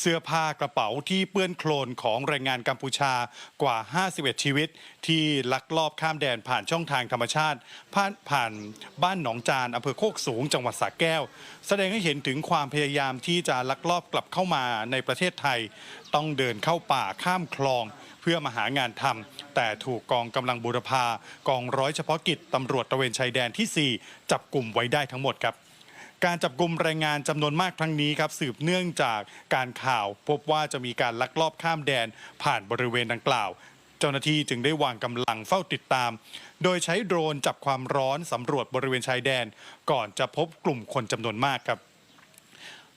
เสื้อผ้ากระเป๋าที่เปื้อนโคลนของแรงงานกัมพูชากว่า 51 ชีวิต ที่ลักลอบข้ามแดนผ่านช่องทางธรรมชาติ ผ่านผ่านบ้านหนองจานอำเภอโคกสูงจังหวัดสระแก้ว แสดงให้เห็นถึงความพยายามที่จะลักลอบกลับเข้ามาในประเทศไทย ต้องเดินเข้าป่าข้ามคลองเพื่อมาหางานทำแต่ถูกกองกำลังบูรพากองร้อยเฉพาะกิจตำรวจตะเวนชายแดนที่ 4 จับกลุ่มไว้ได้ทั้งหมดครับ การจับกลุ่มแรงงานจำนวนมากครั้งนี้ครับสืบเนื่องจากการข่าว พบว่าจะมีการลักลอบข้ามแดนผ่านบริเวณดังกล่าว เจ้าหน้าที่จึงได้วางกำลังเฝ้าติดตาม โดยใช้โดรนจับความร้อนสำรวจบริเวณชายแดน ก่อนจะพบกลุ่มคนจำนวนมากครับ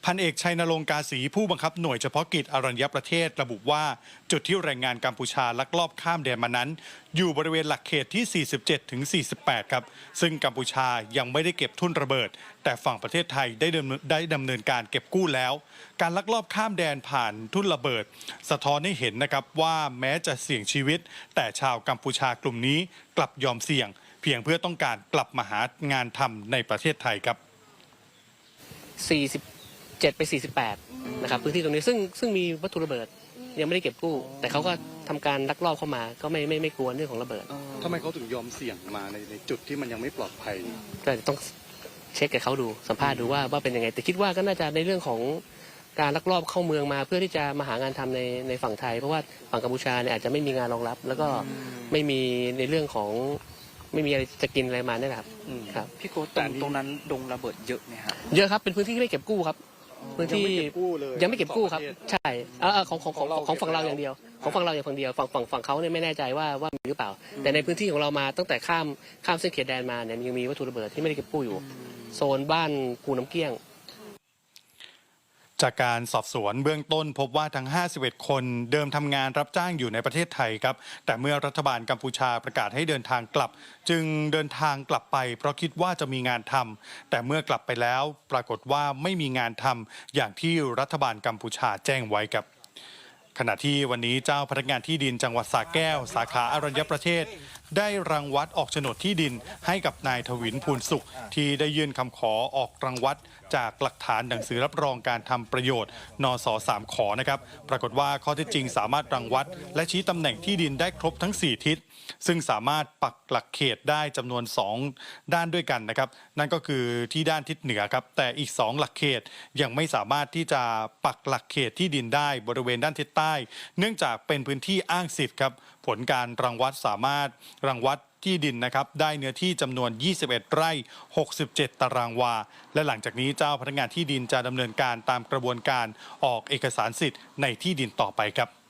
พันเอกชัยนรงค์กาศีผู้บังคับหน่วยเฉพาะกิจอรัญญประเทศระบุว่า จุดที่แรงงานกัมพูชาลักลอบข้ามแดนมานั้น อยู่บริเวณหลักเขตที่ 47 ถึง 48 ครับ ซึ่งกัมพูชายังไม่ได้เก็บทุ่นระเบิด แต่ฝั่งประเทศไทยได้ดำเนินได้ดำเนินการเก็บกู้แล้ว การลักลอบข้ามแดนผ่านทุ่นระเบิด สะท้อนให้เห็นนะครับว่าแม้จะเสี่ยงชีวิต แต่ชาวกัมพูชากลุ่มนี้กลับยอมเสี่ยง เพียงเพื่อต้องการกลับมาหางานทำในประเทศไทยครับ 47ไป 48 นะครับ พื้นที่ตรงนี้ซึ่งซึ่งมีวัตถุระเบิดยังไม่ได้เก็บกู้ แต่เขาก็ทำการลักลอบเข้ามาก็ไม่ไม่ไม่กลัวเรื่องของระเบิดทำไมเขาถึงยอมเสี่ยงมาในในจุดที่มันยังไม่ปลอดภัย ก็ต้องเช็คกับเขาดูสัมภาษณ์ดูว่าว่าเป็นยังไง แต่คิดว่าก็น่าจะในเรื่องของการลักลอบเข้าเมืองมา เพื่อที่จะมาหางานทำในในฝั่งไทย เพราะว่าฝั่งกัมพูชาเนี่ยอาจจะไม่มีงานรองรับ แล้วก็ไม่มีในเรื่องของไม่มีอะไรจะกินอะไรมาเนี่ยแหละครับอืม ครับ พี่โค้ดตรงตรงนั้นดงระเบิดเยอะไหมฮะ เยอะครับเป็นพื้นที่ที่ไม่เก็บกู้ครับ พื้นที่ยังไม่เก็บกู้เลยยังไม่เก็บกู้ครับสองประเทศใช่เออเออของของของของเราของฝั่งเราเก็บไว้อย่างเดียว ของฝั่งเราอย่างฝั่งเดียวฝั่งฝั่งฝั่งเขาเนี่ยไม่แน่ใจว่าว่ามีหรือเปล่า แต่ในพื้นที่ของเรามาตั้งแต่ข้ามข้ามเส้นเขตแดนมาเนี่ยยังมีวัตถุระเบิดที่ไม่ได้เก็บกู้อยู่ โซนบ้านกูน้ำเกี้ยง จากการสอบสวนเบื้องต้นพบว่าทั้ง 51 คนเดิมทำงานรับจ้างอยู่ในประเทศไทยครับ แต่เมื่อรัฐบาลกัมพูชาประกาศให้เดินทางกลับ จึงเดินทางกลับไป เพราะคิดว่าจะมีงานทำแต่เมื่อกลับไปแล้วปรากฏว่าไม่มีงานทำอย่างที่รัฐบาลกัมพูชาแจ้งไว้ครับขณะที่วันนี้เจ้าพนักงานที่ดินจังหวัดสระแก้ว สาขาอรัญญประเทศ ได้รังวัดออกโฉนดที่ดินให้กับนายทวินภูลสุข ที่ได้ยื่นคำขอออกรังวัดจากหลักฐานหนังสือรับรองการทำประโยชน์ นสสามขอนะครับ ปรากฏว่าข้อเท็จจริงสามารถรังวัด และชี้ตำแหน่งที่ดินได้ครบทั้ง 4 ทิศ ซึ่งสามารถปักหลักเขตได้จำนวน 2 ด้านด้วยกันนะครับ นั่นก็คือที่ด้านทิศเหนือครับ แต่อีก 2 หลักเขตยังไม่สามารถที่จะปักหลักเขตที่ดินได้บริเวณด้านทิศใต้ เนื่องจากเป็นพื้นที่อ้างสิทธิ์ครับ ผลการรังวัดสามารถรังวัดที่ดินนะครับได้เนื้อที่จำนวน 21 ไร่ 67 ตารางวา และหลังจากนี้เจ้าพนักงานที่ดินจะดำเนินการตามกระบวนการออกเอกสารสิทธิ์ในที่ดินต่อไปครับ